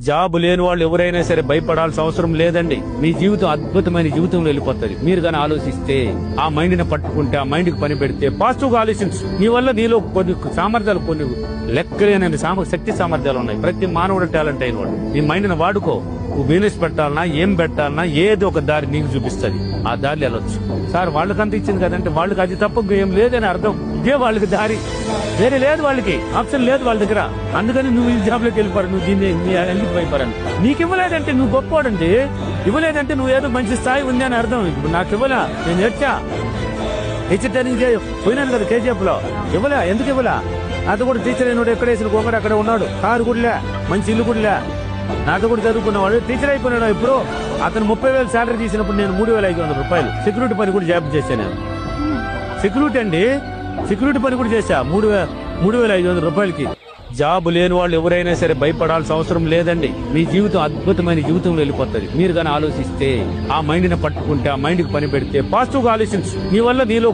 Job లేని వాళ్ళు ఎవరైనా సరే భయపడాల్సిన అవసరం లేదండి. మీ జీవితం అద్భుతమైన జీవితంలో వెళ్ళిపోతుంది. మీరు కానీ ఆలోచిస్తే ఆ మైండ్ని పట్టుకుంటే ఆ మైండ్కి పని పెడితే పాజిటివ్గా ఆలోచించు. నీ వల్ల నీలో కొన్ని సామర్థ్యాలు కొన్ని లెక్కలేనని సామ శక్తి సామర్థ్యాలు ఉన్నాయి. ప్రతి మానవుడు టాలెంట్ అయిన వాడు. నీ మైండ్ని వాడుకో. నువ్వు బిజినెస్ పెట్టాలన్నా ఏం పెట్టాలన్నా ఏదో ఒక దారి నీకు చూపిస్తుంది. ఆ దారి వెళ్ళొచ్చు. సార్ వాళ్ళకంత ఇచ్చింది కదంటే వాళ్ళకి అది తప్ప ఏం లేదని అర్థం. ఇదే వాళ్ళకి దారి. వేరే లేదు వాళ్ళకి. ఆప్షన్ లేదు వాళ్ళ దగ్గర. అందుకని నువ్వు ఈ జాబ్లోకి వెళ్ళిపోరు. నువ్వు దీన్ని నీ నీకు ఇవ్వలేదంటే నువ్వు గొప్పోడండి. ఇవ్వలేదంటే నువ్వు ఏదో మంచి స్థాయి ఉంది అని అర్థం. ఇప్పుడు నాకు ఇవ్వలా. నేను నేర్చా టీచర్ ట్రైనింగ్ పోయినాను కదా కేజీఎఫ్లో ఇవ్వలే? ఎందుకు ఇవ్వలా? నాతో కూడా టీచర్ అయినాడు ఎక్కడ వేసిన గోకడు అక్కడ ఉన్నాడు. కారు కూడా మంచి ఇల్లు కూడా నాతో కూడా చదువుకున్నవాడు. టీచర్ అయిపోయినాడు ఇప్పుడు. అతను ముప్పై వేలు శాలరీ తీసినప్పుడు నేను మూడు వేల ఐదు వందల రూపాయలు. సెక్యూరిటీ పని కూడా జాబ్ చేశాను సెక్యూరిటీ అండి. సెక్యూరిటీ పని కూడా చేశా. మూడు మూడు వేల ఐదు వందల రూపాయలకి. జాబ్ లేని వాళ్ళు ఎవరైనా సరే భయపడాల్సిన అవసరం లేదండి. మీ జీవితం అద్భుతమైన జీవితంలో వెళ్ళిపోతుంది. మీరు కానీ ఆలోచిస్తే ఆ మైండ్ని పట్టుకుంటే ఆ మైండ్కి పని పెడితే పాజిటివ్గా ఆలోచించు. నీ వల్ల నీలో